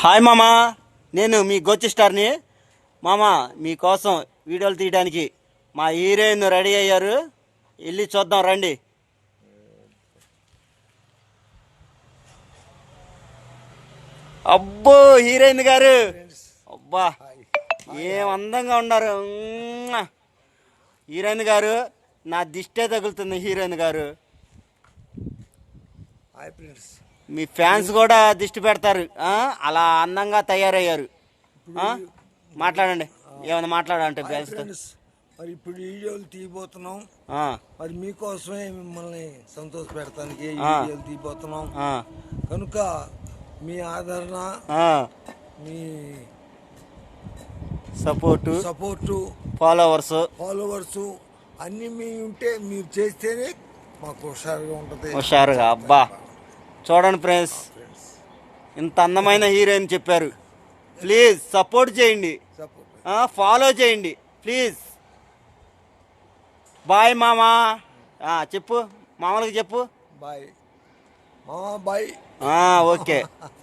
Hi మామా. నేను మీ గొచ్చి స్టార్ని. మామ మీకోసం వీడియోలు తీయడానికి మా హీరోయిన్ రెడీ అయ్యారు. వెళ్ళి చూద్దాం రండి. అబ్బో హీరోయిన్ గారు. అబ్బా ఏం అందంగా ఉన్నారు. హీరోయిన్ గారు నా దిష్టే తగులుతుంది హీరోయిన్ గారు. హాయ్ ఫ్రెండ్స్ మీ ఫ్యాన్స్ కూడా దిష్టి పెడతారు. ఆ? అలా అందంగా తయారయ్యారు? మాట్లాడండి. ఏమైనా మాట్లాడాలంటే హాయ్ ఫ్యాన్స్ మరి ఇప్పుడు వీడియోలు తీయబోతున్నాం. మరి మీకోసమే మిమ్మల్ని సంతోష పెడతానికి. వీడియోలు తీయబోతున్నాం. కనుక మీ ఆదరణ మీ సపోర్టు సపోర్టు ఫాలోవర్స్. ఫాలోవర్స్ అన్ని మీ ఉంటే మీరు చేస్తేనే మాకు హుషారుగా ఉంటుంది. హుషారుగా. అబ్బా. చూడండి ఫ్రెండ్స్. ఇంత అందమైన హీరోయిన్ చెప్పారు. ప్లీజ్ సపోర్ట్ చేయండి. ఫాలో చేయండి. ప్లీజ్. బాయ్ మామా. చెప్పు. మామూలుగా చెప్పు. బాయ్. మామా బాయ్. ఓకే.